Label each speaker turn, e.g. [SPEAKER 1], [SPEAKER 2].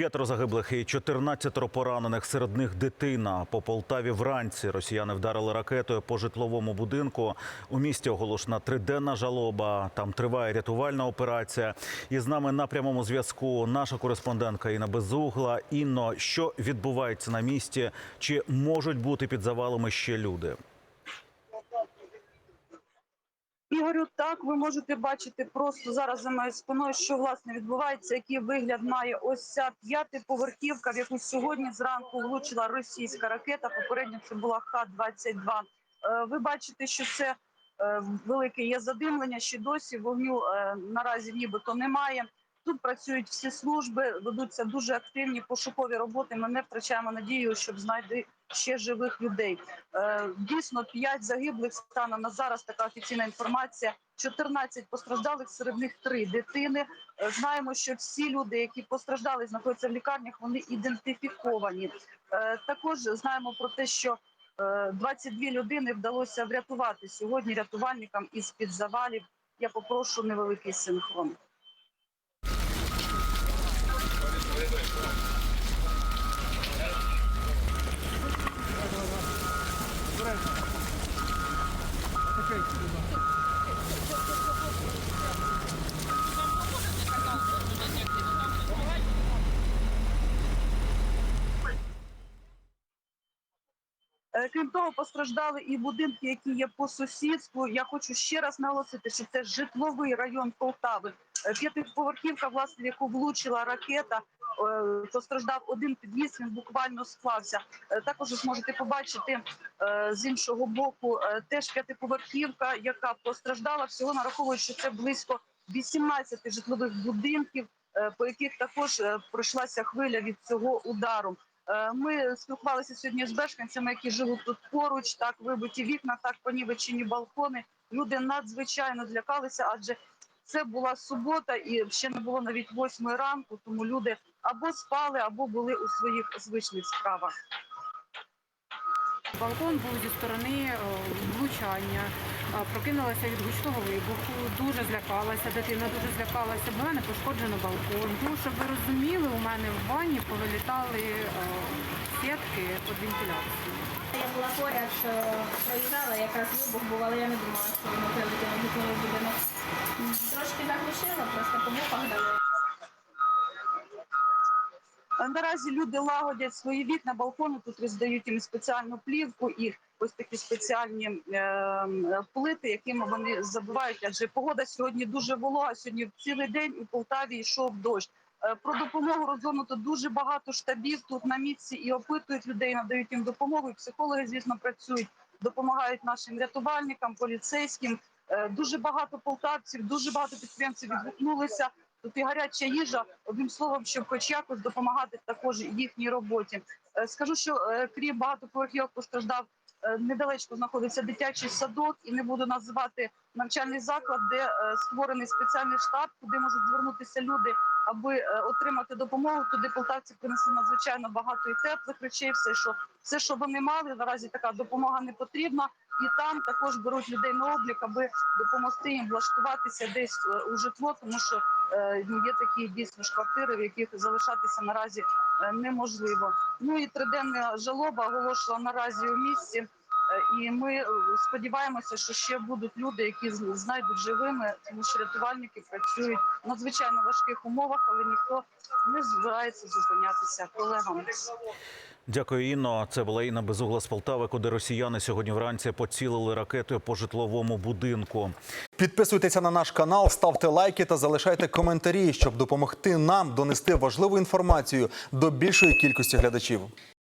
[SPEAKER 1] П'ятеро загиблих і 14 поранених. Серед них дитина. По Полтаві вранці росіяни вдарили ракетою по житловому будинку. У місті оголошена триденна жалоба. Там триває рятувальна операція. І з нами на прямому зв'язку наша кореспондентка Інна Безугла. Інно, що відбувається на місці? Чи можуть бути під завалами ще люди?
[SPEAKER 2] Ігорю, так ви можете бачити просто зараз за моєю спиною, що власне відбувається, який вигляд має ось ця п'ятиповерхівка, в яку сьогодні зранку влучила російська ракета. Попередньо це була Х-22. Е, Ви бачите, що це е, велике є задимлення. Ще досі вогню е, наразі нібито немає. Тут працюють всі служби, ведуться дуже активні пошукові роботи. Ми не втрачаємо надію, щоб знайти ще живих людей. Е, Дійсно, 5 загиблих станом на зараз. Така офіційна інформація. 14 постраждалих, серед них 3 дитини. Е, Знаємо, що всі люди, які постраждали, знаходяться в лікарнях. Вони ідентифіковані. Е, Також знаємо про те, що е, 22 людини вдалося врятувати сьогодні рятувальникам із під завалів. Я попрошу невеликий синхрон. Крім того, постраждали і будинки, які є по сусідству. Я хочу ще раз наголосити, що це житловий район Полтави. Е, П'ятиповерхівка, власне, в яку влучила ракета. Е, Постраждав один під'їзд, він буквально склався. Е, Також зможете побачити е, з іншого боку теж п'ятиповерхівка, яка постраждала. Всього нараховують, що це близько 18 житлових будинків, по яких також пройшлася хвиля від цього удару. Ми спілкувалися сьогодні з мешканцями, які живуть тут поруч. Так вибиті вікна, так понівечені балкони. Люди надзвичайно злякалися, адже це була субота, і ще не було навіть восьмої ранку. Тому люди або спали, або були у своїх звичних справах.
[SPEAKER 3] Балкон був зі сторони е, влучання. Прокинулася від гучного вибуху, дуже злякалася. Дитина дуже злякалася. В мене пошкоджено балкон. Ну, щоб ви розуміли, у мене в ванні повилітали е, сітки під
[SPEAKER 4] Я була поряд, проїжджала, якраз вибух був, але я не думала, що воно прилетіло в будинок. Трошки заглушила, просто по муках дали.
[SPEAKER 2] Наразі люди лагодять свої вікна, балкони. Тут роздають їм спеціальну плівку і ось такі спеціальні е, плити, якими вони забивають. Адже погода сьогодні дуже волога. Сьогодні цілий день у Полтаві йшов дощ. Е, Про допомогу розгорнуто дуже багато штабів тут на місці і опитують людей, надають їм допомогу. І психологи, звісно, працюють, допомагають нашим рятувальникам, поліцейським. Е, Дуже багато полтавців, дуже багато підприємців відгукнулися. Тут і гаряча їжа, одним словом, щоб хоч якось допомагати також їхній роботі. Е, Скажу, що крім багатоповерхівок постраждав недалечко знаходиться дитячий садок, і не буду називати навчальний заклад, де створений спеціальний штаб, куди можуть звернутися люди, аби е, отримати допомогу. Туди полтавці принесли надзвичайно багато і теплих речей. Все, що все, що вони мали, наразі така допомога не потрібна. І там також беруть людей на облік, аби допомогти їм влаштуватися десь е, у житло, тому що е, є такі дійсно ж квартири, в яких залишатися наразі неможливо. Ну і триденна жалоба оголошена наразі у місті. Е, І ми е, сподіваємося, що ще будуть люди, які з- знайдуть живими, тому що рятувальники працюють в надзвичайно важких умовах, але ніхто не збирається зупинятися колегам.
[SPEAKER 1] Дякую, Інно. Це була Інна Безугла з Полтави, куди росіяни сьогодні вранці поцілили ракетою по житловому будинку.
[SPEAKER 5] Підписуйтеся на наш канал, ставте лайки та залишайте коментарі, щоб допомогти нам донести важливу інформацію до більшої кількості глядачів.